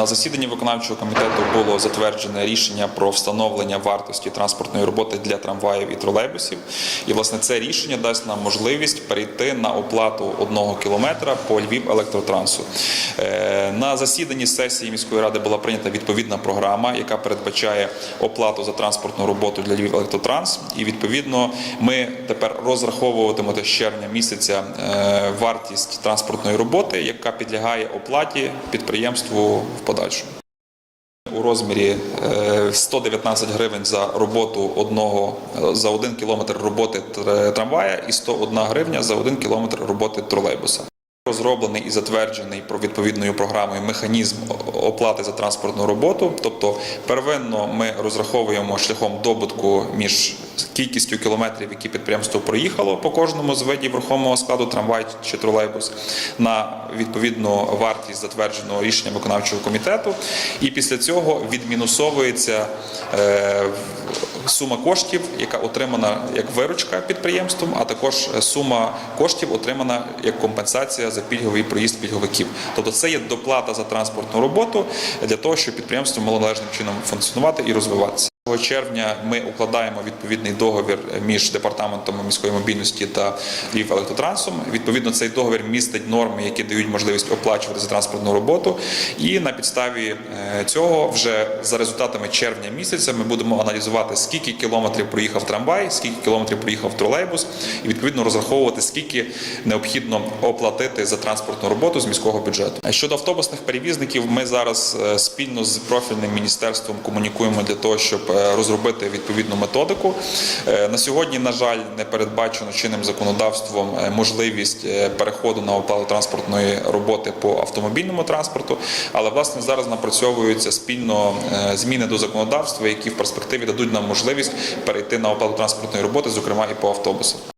На засіданні виконавчого комітету було затверджене рішення про встановлення вартості транспортної роботи для трамваїв і тролейбусів. І власне це рішення дасть нам можливість перейти на оплату одного кілометра по Львів електротрансу. Е, На засіданні сесії міської ради була прийнята відповідна програма, яка передбачає оплату за транспортну роботу для Львів електотранс. І відповідно ми тепер розраховуватимемо з червня місяця е, вартість транспортної роботи, яка підлягає оплаті підприємству в подальшому. У розмірі е, 119 гривень за роботу одного за один кілометр роботи трамвая і 101 гривня за один кілометр роботи тролейбуса. Розроблений і затверджений про відповідною програмою механізм оплати за транспортну роботу. Тобто, первинно ми розраховуємо шляхом добутку між кількістю кілометрів, які підприємство проїхало по кожному з видів рухомого складу трамвай чи тролейбус, на відповідну вартість затвердженого рішення виконавчого комітету. І після цього відмінусовується е, сума коштів, яка отримана як виручка підприємством, а також сума коштів отримана як компенсація за пільговий проїзд пільговиків. Тобто це є доплата за транспортну роботу для того, щоб підприємство мало належним чином функціонувати і розвиватися. Червня ми укладаємо відповідний договір між департаментом міської мобільності та Львів електротрансом. Відповідно, цей договір містить норми, які дають можливість оплачувати за транспортну роботу. І на підставі е, цього, вже за результатами червня місяця, ми будемо аналізувати, скільки кілометрів проїхав трамвай, скільки кілометрів проїхав тролейбус, і відповідно розраховувати, скільки необхідно оплатити за транспортну роботу з міського бюджету. Щодо автобусних перевізників, ми зараз е, спільно з профільним міністерством комунікуємо для того, щоб е, розробити відповідну методику. Е, На сьогодні, на жаль, не передбачено чинним законодавством е, можливість е, переходу на оплату транспортної роботи по автомобільному транспорту, але власне зараз напрацьовуються спільно е, зміни до законодавства, які в перспективі дадуть нам можливість перейти на оплату транспортної роботи, зокрема і по автобусах.